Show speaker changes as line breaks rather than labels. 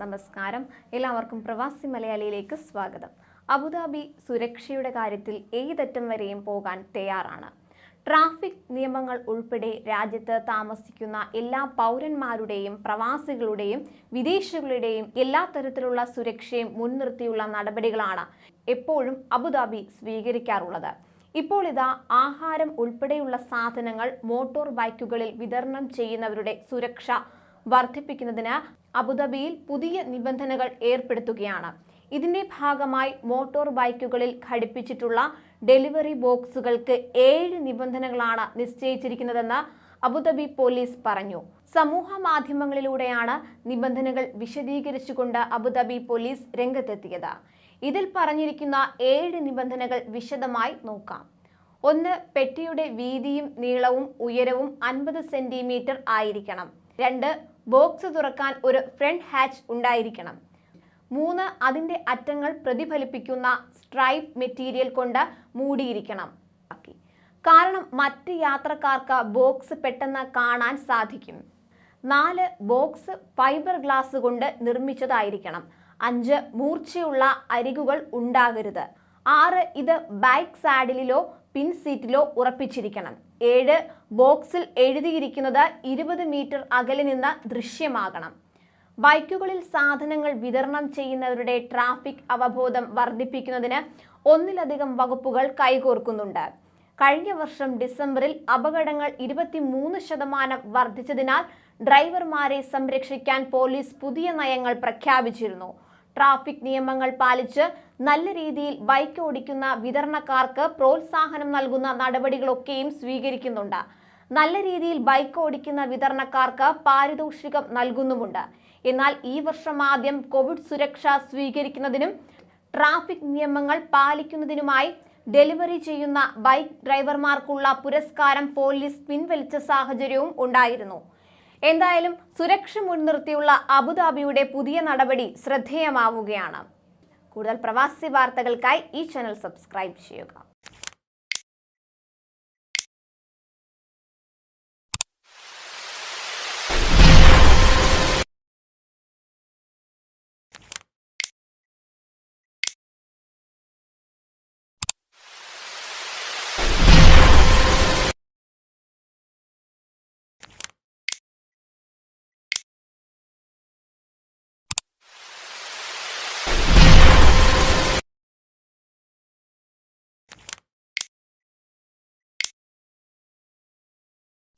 നമസ്കാരം. എല്ലാവർക്കും പ്രവാസി മലയാളിയിലേക്ക് സ്വാഗതം. അബുദാബി സുരക്ഷയുടെ കാര്യത്തിൽ ഏതറ്റം വരെയും പോകാൻ തയ്യാറാണ്. ട്രാഫിക് നിയമങ്ങൾ ഉൾപ്പെടെ രാജ്യത്ത് താമസിക്കുന്ന എല്ലാ പൗരന്മാരുടെയും പ്രവാസികളുടെയും വിദേശികളുടെയും എല്ലാ തരത്തിലുള്ള സുരക്ഷയും മുൻനിർത്തിയുള്ള നടപടികളാണ് എപ്പോഴും അബുദാബി സ്വീകരിക്കാറുള്ളത്. ഇപ്പോൾ ഇതാ ആഹാരം ഉൾപ്പെടെയുള്ള സാധനങ്ങൾ മോട്ടോർ ബൈക്കുകളിൽ വിതരണം ചെയ്യുന്നവരുടെ സുരക്ഷ വർദ്ധിപ്പിക്കുന്നതിന് അബുദാബിയിൽ പുതിയ നിബന്ധനകൾ ഏർപ്പെടുത്തുകയാണ്. ഇതിന്റെ ഭാഗമായി മോട്ടോർ ബൈക്കുകളിൽ ഘടിപ്പിച്ചിട്ടുള്ള ഡെലിവറി ബോക്സുകൾക്ക് ഏഴ് നിബന്ധനകളാണ് നിശ്ചയിച്ചിരിക്കുന്നതെന്ന് അബുദാബി പോലീസ് പറഞ്ഞു. സമൂഹ മാധ്യമങ്ങളിലൂടെയാണ് നിബന്ധനകൾ വിശദീകരിച്ചുകൊണ്ട് അബുദാബി പോലീസ് രംഗത്തെത്തിയത്. ഇതിൽ പറഞ്ഞിരിക്കുന്ന ഏഴ് നിബന്ധനകൾ വിശദമായി നോക്കാം. ഒന്ന് പെട്ടിയുടെ വീതിയും നീളവും ഉയരവും അൻപത് സെന്റിമീറ്റർ ആയിരിക്കണം. രണ്ട് ബോക്സ് തുറക്കാൻ ഒരു ഫ്രണ്ട് ഹാച്ച് ഉണ്ടായിരിക്കണം. മൂന്ന് അതിന്റെ അറ്റങ്ങൾ പ്രതിഫലിപ്പിക്കുന്ന സ്ട്രൈപ്പ് മെറ്റീരിയൽ കൊണ്ട് മൂടിയിരിക്കണം. കാരണം മറ്റ് യാത്രക്കാർക്ക് ബോക്സ് പെട്ടെന്ന് കാണാൻ സാധിക്കും. നാല് ബോക്സ് ഫൈബർ ഗ്ലാസ് കൊണ്ട് നിർമ്മിച്ചതായിരിക്കണം. അഞ്ച് മൂർച്ചയുള്ള അരികുകൾ ഉണ്ടാകരുത്. ആറ് ഇത് ബൈക്ക് സാഡിലിലോ പിൻ സീറ്റിലോ ഉറപ്പിച്ചിരിക്കണം. ഏഴ് ബോക്സിൽ എഴുതിയിരിക്കുന്നത് ഇരുപത് മീറ്റർ അകലെ നിന്ന് ദൃശ്യമാകണം. ബൈക്കുകളിൽ സാധനങ്ങൾ വിതരണം ചെയ്യുന്നവരുടെ ട്രാഫിക് അവബോധം വർദ്ധിപ്പിക്കുന്നതിന് ഒന്നിലധികം വകുപ്പുകൾ കൈകോർക്കുന്നുണ്ട്. കഴിഞ്ഞ വർഷം ഡിസംബറിൽ അപകടങ്ങൾ ഇരുപത്തിമൂന്ന് ശതമാനം വർദ്ധിച്ചതിനാൽ ഡ്രൈവർമാരെ സംരക്ഷിക്കാൻ പോലീസ് പുതിയ നയങ്ങൾ പ്രഖ്യാപിച്ചിരുന്നു. ട്രാഫിക് നിയമങ്ങൾ പാലിച്ച് നല്ല രീതിയിൽ ബൈക്ക് ഓടിക്കുന്ന വിതരണക്കാർക്ക് പ്രോത്സാഹനം നൽകുന്ന നടപടികളൊക്കെയും സ്വീകരിക്കുന്നുണ്ട്. നല്ല രീതിയിൽ ബൈക്ക് ഓടിക്കുന്ന വിതരണക്കാർക്ക് പാരിതോഷികം നൽകുന്നുമുണ്ട്. എന്നാൽ ഈ വർഷം ആദ്യം കോവിഡ് സുരക്ഷ സ്വീകരിക്കുന്നതിനും ട്രാഫിക് നിയമങ്ങൾ പാലിക്കുന്നതിനുമായി ഡെലിവറി ചെയ്യുന്ന ബൈക്ക് ഡ്രൈവർമാർക്കുള്ള പുരസ്കാരം പോലീസ് പിൻവലിച്ച സാഹചര്യവും ഉണ്ടായിരുന്നു. എന്തായാലും സുരക്ഷ മുൻനിർത്തിയുള്ള അബുദാബിയുടെ പുതിയ നടപടി ശ്രദ്ധേയമാവുകയാണ്. കൂടുതൽ പ്രവാസി വാർത്തകൾക്കായി ഈ ചാനൽ സബ്സ്ക്രൈബ് ചെയ്യുക.